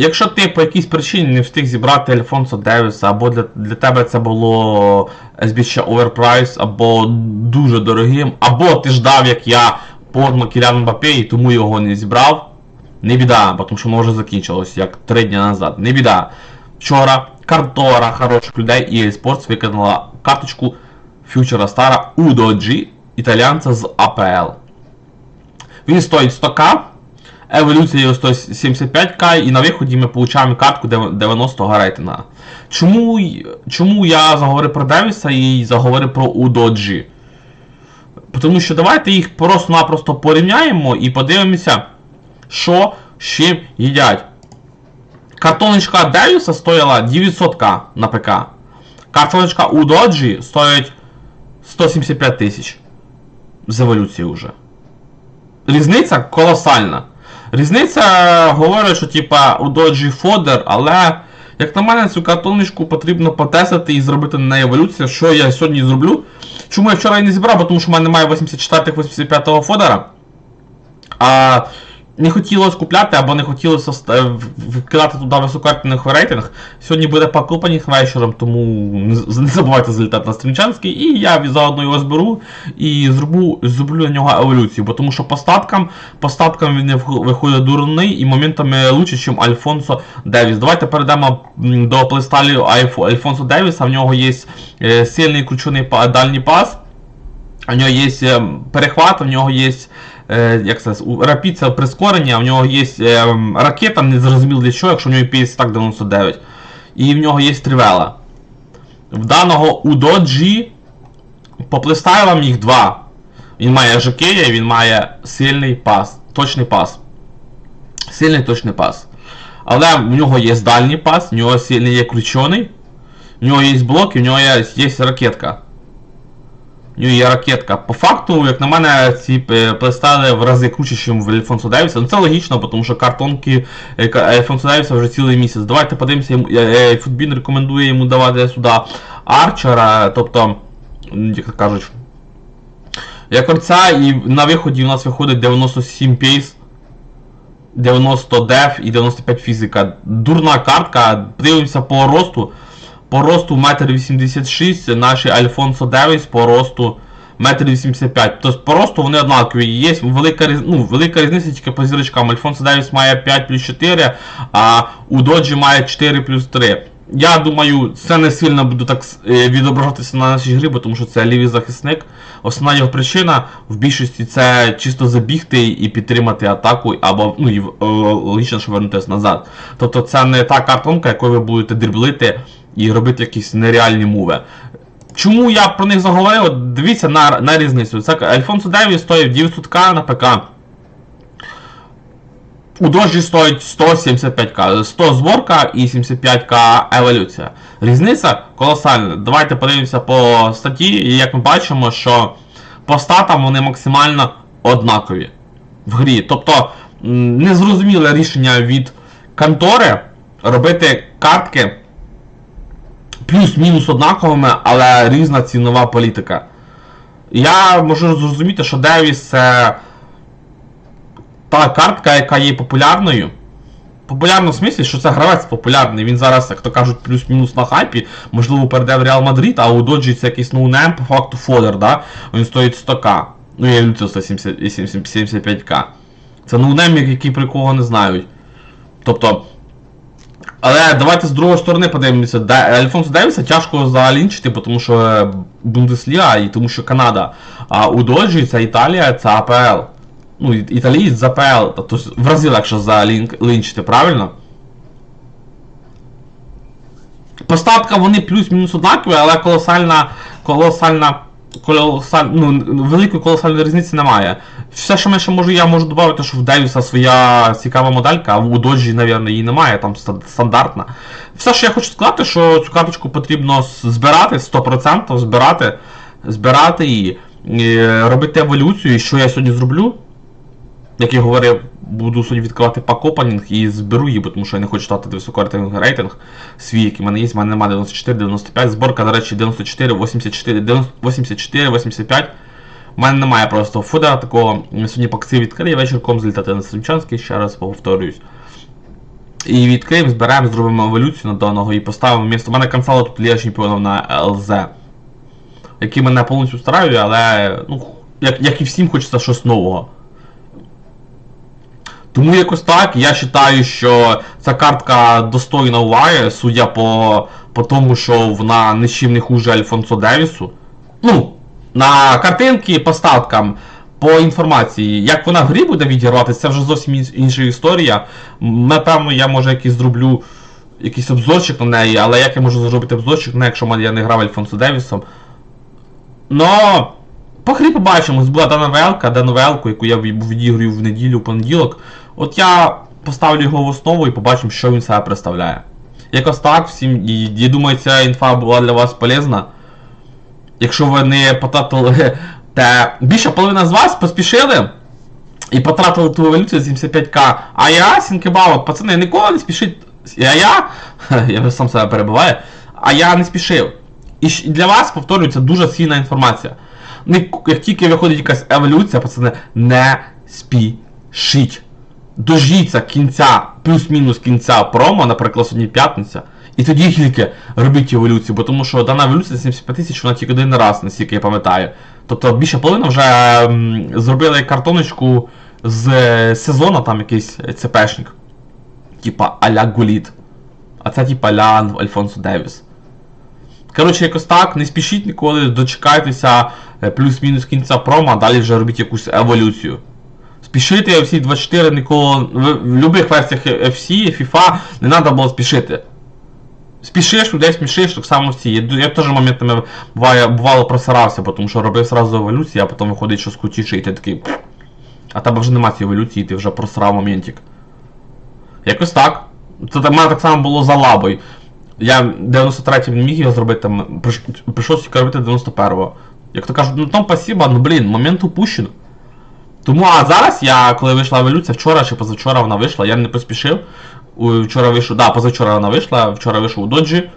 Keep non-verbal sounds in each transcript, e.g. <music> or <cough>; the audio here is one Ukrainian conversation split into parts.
Якщо ти по якійсь причині не встиг зібрати Альфонсо Девіса, або для, для тебе це було SB ще оверпрайс, або дуже дорогим, або ти ждав, як я, порно Кілян Мбаппе, і тому його не зібрав, не біда, тому що воно вже закінчилось, як три дні назад. Не біда. Вчора картора хороших людей EA Sports виконала карточку фьючера стара U2G італіянця з АПЛ. Він стоїть 100к, еволюція його 175к, і на виході ми получаємо картку дев- 90 рейтинга. Чому, чому я заговорив про Девіса і заговорив про U2G? Тому що давайте їх просто-напросто порівняємо і подивимося, що з чим їдять. Картоночка Девіса стоїла 900к на ПК. Картоночка у Доджі стоїть 175 тисяч. З еволюції вже. Різниця колосальна. Різниця говорить, що типа у Доджі фодер, але як на мене цю картоночку потрібно потестити і зробити на неї що я сьогодні зроблю. Чому я вчора її не зібрав, Бо тому що в мене немає 84-85 фодера. А не хотілося купляти або не хотілося вкидати туди високоактивних рейтинг. Сьогодні буде покупані вечором, тому не забувайте залітати на стрімчанський. І я заодно його зберу і зроблю, зроблю на нього еволюцію. Бо тому що по статкам, по статкам він виходить дурний і моментами лучше, ніж Альфонсо Девіс. Давайте перейдемо до плейстайлю Альф- Альфонсо Девіса. В нього є е, сильний кручений дальній пас. У нього є е, перехват, у нього є як це, рапід це прискорення, у нього є е, ракета, не зрозуміло для чого, якщо в нього 50 99. І в нього є тривела. В даного у Доджі по плейстайлам їх два. Він має жокея і він має сильний пас, точний пас. Сильний точний пас. Але в нього є дальній пас, в нього сильний є кручений, в нього є блок і в нього є, є ракетка. Є ракетка. По факту, як на мене, ці е, плейстайли в рази круче, ніж в Альфонсо Девіса. Ну це логічно, тому що картонки е, Альфонсо Девіса вже цілий місяць. Давайте подивимося, йому- е, е, Футбін рекомендує йому давати сюди Арчера, тобто, як кажуть, якорця, і на виході у нас виходить 97 пейс. 90 деф і 95 фізика. Дурна картка. Дивимося по росту. По росту 1,86 м, наші Альфонсо Девіс по росту 1,85 м. Тобто по росту вони однакові. Є велика, ну, велика різниця тільки по зірочкам. Альфонсо Девіс має 5 плюс 4, а у Доджі має 4 плюс 3. Я думаю, це не сильно буде так е, відображатися на нашій грі, тому що це лівий захисник. Основна його причина в більшості це чисто забігти і підтримати атаку, або ну і е, логічно, що вернутися назад. Тобто це не та картонка, якою ви будете дриблити і робити якісь нереальні мови. Чому я про них заговорив? Дивіться на, на різницю. Це Альфонсо Деві стоїть 900к на ПК. У дожі стоїть 175к, 100 зборка і 75к еволюція. Різниця колосальна. Давайте подивимося по статті, і як ми бачимо, що по статам вони максимально однакові в грі. Тобто незрозуміле рішення від контори робити картки плюс-мінус однаковими, але різна цінова політика. Я можу зрозуміти, що Девіс це та картка, яка є популярною. Популярно в смислі, що це гравець популярний. Він зараз, як то кажуть, плюс-мінус на хайпі, можливо, перейде в Реал Мадрид, а у Доджі це якийсь ноунем, по факту фодер, да? Він стоїть 100к. Ну, я люблю 175к. Це ноунем, який про кого не знають. Тобто. Але давайте з другої сторони подивимося. Альфонсо Девіса тяжко залінчити, тому що е, Бундесліга і тому що Канада. А у Доджі це Італія, це АПЛ. Ну, італієць за АПЛ, тобто в рази легше залінчити, правильно? По статкам вони плюс-мінус однакові, але колосальна. колосальна. Колосаль... Ну, великої колосальної різниці немає. Все, що ще можу, я можу додати, що в Девіса своя цікава моделька, а у Доджі, мабуть, її немає, там стандартна. Все, що я хочу сказати, що цю карточку потрібно збирати 100%, збирати, збирати і робити еволюцію, і що я сьогодні зроблю. Як я говорив, буду сьогодні відкривати пак-опенінг і зберу її, бо тому що я не хочу стати високорейтинг рейтинг свій, який в мене є, в мене немає 94, 95, зборка, до речі, 94, 84, 84, 85. У мене немає просто фуда такого. Сьогодні пакси відкрию, вечірком злітати на Стрімчанський, ще раз повторююсь. І відкриємо, зберемо, зробимо еволюцію на даного і поставимо місто. У мене канцела тут Ліга чемпіонів на ЛЗ. Який мене повністю стараю, але ну, як, як і всім хочеться щось нового. Тому якось так, я вважаю, що ця картка достойна уваги, судя по, по тому, що вона нічим не хуже Альфонсо Девісу. Ну, на картинки по статкам, по інформації, як вона в грі буде відіграватися, це вже зовсім інша історія. Напевно, я може якийсь зроблю якийсь обзорчик на неї, але як я можу зробити обзорчик, не якщо я не грав Альфонсо Девісом. Но по грі побачимо, була дана велка, дану велку, яку я відіграю в неділю, в понеділок. От я поставлю його в основу і побачимо, що він себе представляє. Якось так, всім, і, я думаю, ця інфа була для вас полезна. Якщо ви не потратили <laughs> те. Більше половина з вас поспішили і потратили ту еволюцію 75к. А я, Сінкебаут, пацани, ніколи не спішить. А я. <laughs> Я сам себе перебуваю. А я не спішив. І для вас, повторюю, це дуже цінна інформація. Як тільки виходить якась еволюція, пацани, не спішіть. Дождіться кінця, плюс-мінус кінця промо, наприклад, сьогодні п'ятниця. І тоді тільки робіть еволюцію, бо тому що дана еволюція 75 тисяч, вона тільки один раз, наскільки я пам'ятаю. Тобто більше половина вже м, зробили картоночку з е, сезону, там якийсь ЦПшник. Типа Аля Гуліт. А це типа Аля Альфонсо Девіс. Коротше, якось так, не спішіть ніколи, дочекайтеся е, плюс-мінус кінця промо, а далі вже робіть якусь еволюцію. Спішити FC 24 ніколи. В, будь-яких версіях FC, FIFA не треба було спішити. Спішиш, людей смішиш, так само всі. Я, я теж моментами буває, бувало просирався, тому що робив сразу еволюцію, а потім виходить щось крутіше, і ти такий. А тебе вже немає цієї еволюції, ти вже просрав моментик. Якось так. Це в мене так само було за лабою. Я 93-й не міг його зробити, там прийшов тільки робити 91-го. Як то кажуть, ну там спасибо, ну блін, момент упущено. Тому а зараз я, коли вийшла еволюція, вчора чи позавчора вона вийшла, я не поспішив. Вчора вийшов, да, позавчора вона вийшла, вчора вийшов у доджі.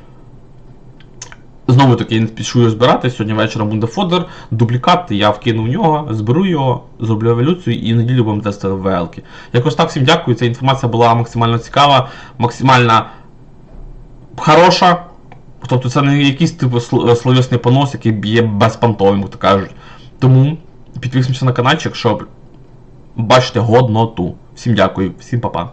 Знову таки я не спішу його збирати. Сьогодні вечором буде фодер, дублікат, я вкину в нього, зберу його, зроблю еволюцію і неділю будемо тестити ВЛки. Якось так всім дякую. Ця інформація була максимально цікава, максимально хороша. Тобто це не якийсь типу сл- словесний понос, який б'є безпонтовим, як то кажуть. Тому підписуємося на каналчик, щоб бачити годноту. Всім дякую, всім па-па.